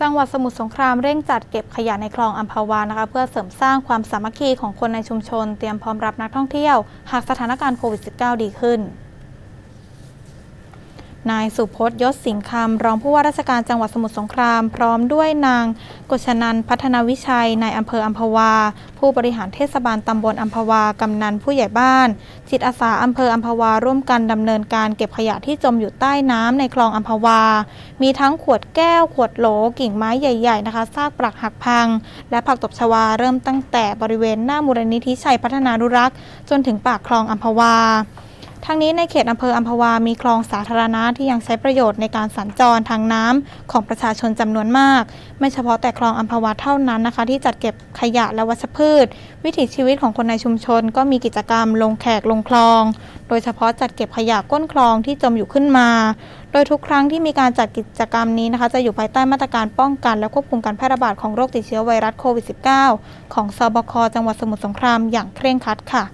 จังหวัดสมุทรสงครามเร่งจัดเก็บขยะในคลองอัมพวานะคะ เพื่อเสริมสร้างความสามัคคีของคนในชุมชน เตรียมพร้อมรับนักท่องเที่ยว หากสถานการณ์โควิด -19 ดีขึ้นนายสุพจน์ยศสิงห์คำรองผู้ว่าราชการจังหวัดสมุทรสงคราม พร้อมด้วยนาง กฤษนันท์พัฒนาวิชัยในายอำเภออัมพวา ผู้บริหารเทศบาลตำบลอัมพวากำนันผู้ใหญ่บ้าน จิตอาสาอำเภออัมพวาร่วมกันดำเนินการเก็บขยะที่จมอยู่ใต้น้ำในคลองอัมพวา มีทั้งขวดแก้ว ขวดโหลกิ่งไม้ใหญ่ ๆ นะคะซากปรักหักพัง และผักตบชวาเริ่มตั้งแต่บริเวณหน้ามูลนิธิชัยพัฒนานุรักษ์ จนถึงปากคลองอัมพวา ทั้งนี้ในเขตอำเภออัมพวา มีคลองสาธารณะที่ยังใช้ประโยชน์ในการสัญจรทางน้ำของประชาชนจำนวนมาก ไม่เฉพาะแต่คลองอัมพวาเท่านั้นนะคะ ที่จัดเก็บขยะและวัชพืช วิถีชีวิตของคนในชุมชน ก็มีกิจกรรมลงแขกลงคลอง โดยเฉพาะจัดเก็บขยะก้นคลองที่จมอยู่ขึ้นมา โดยทุกครั้งที่มีการจัดกิจกรรมนี้นะคะ จะอยู่ภายใต้มาตรการป้องกัน และควบคุมการแพร่ระบาดของโรคติดเชื้อไวรัสโควิด -19 ของสบคจังหวัดสมุทรสงครามอย่างเคร่งครัดค่ะ